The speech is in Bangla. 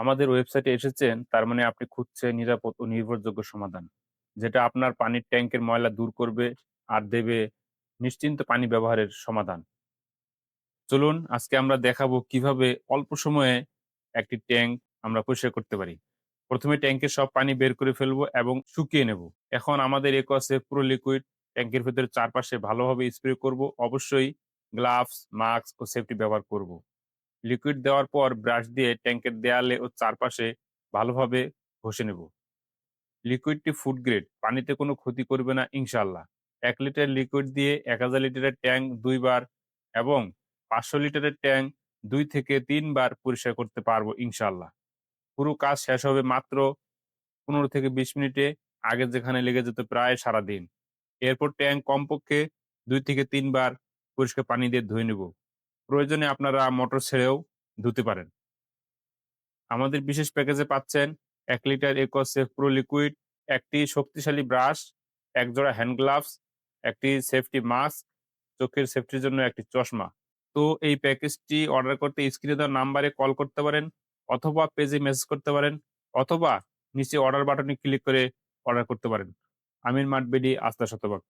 আমাদের ওয়েবসাইটে এসেছেন, তার মানে আপনি খুঁজছেন নিরাপদ ও নির্ভরযোগ্য সমাধান, যেটা আপনার পানির ট্যাঙ্কের ময়লা দূর করবে আর দেবে নিশ্চিন্ত পানি ব্যবহারের সমাধান। চলুন, আজকে আমরা দেখাবো কীভাবে অল্প সময়ে একটি ট্যাঙ্ক আমরা পরিষ্কার করতে পারি। প্রথমে ট্যাঙ্কের সব পানি বের করে ফেলব এবং শুকিয়ে নেব। এখন আমাদের একসে পুরো লিকুইড ট্যাঙ্কের ভেতরে চারপাশে ভালোভাবে স্প্রে করব, অবশ্যই গ্লাভস মাস্ক ও সেফটি ব্যবহার করব। লিকুইড দেওয়ার পর ব্রাশ দিয়ে ট্যাঙ্কের দেয়ালে ও চারপাশে ভালোভাবে ঘষে নেব। লিকুইডটি ফুড গ্রেড পানিতে কোনো ক্ষতি করবে না ইনশাল্লাহ এক লিটার লিকুইড দিয়ে এক হাজার লিটারের ট্যাঙ্ক দুইবার এবং পাঁচশো লিটারের ট্যাঙ্ক দুই থেকে তিনবার পরিষ্কার করতে পারব ইনশাল্লাহ পুরো কাজ শেষ হবে মাত্র পনেরো থেকে বিশ মিনিটে, আগে যেখানে লেগে যেত প্রায় সারা দিন এরপর ট্যাঙ্ক কমপক্ষে দুই থেকে তিনবার পরিষ্কার পানি দিয়ে ধুয়ে নেব। প্রয়োজনে আপনারা মোটর ছেড়েও ধুতে পারেন। আমাদের বিশেষ প্যাকেজে পাচ্ছেন এক লিটার একসেফ প্রো লিকুইড, একটি শক্তিশালী ব্রাশ এক জোড়া হ্যান্ড গ্লাভস, একটি সেফটি মাস্ক, চোখের সেফটির জন্য একটি চশমা। তো এই প্যাকেজটি অর্ডার করতে স্ক্রিনে দেওয়া নাম্বারে কল করতে পারেন অথবা পেজে মেসেজ করতে পারেন অথবা নিচে অর্ডার বাটনে ক্লিক করে অর্ডার করতে পারেন। আমির মাঠবেডি আস্থা শতভাগ।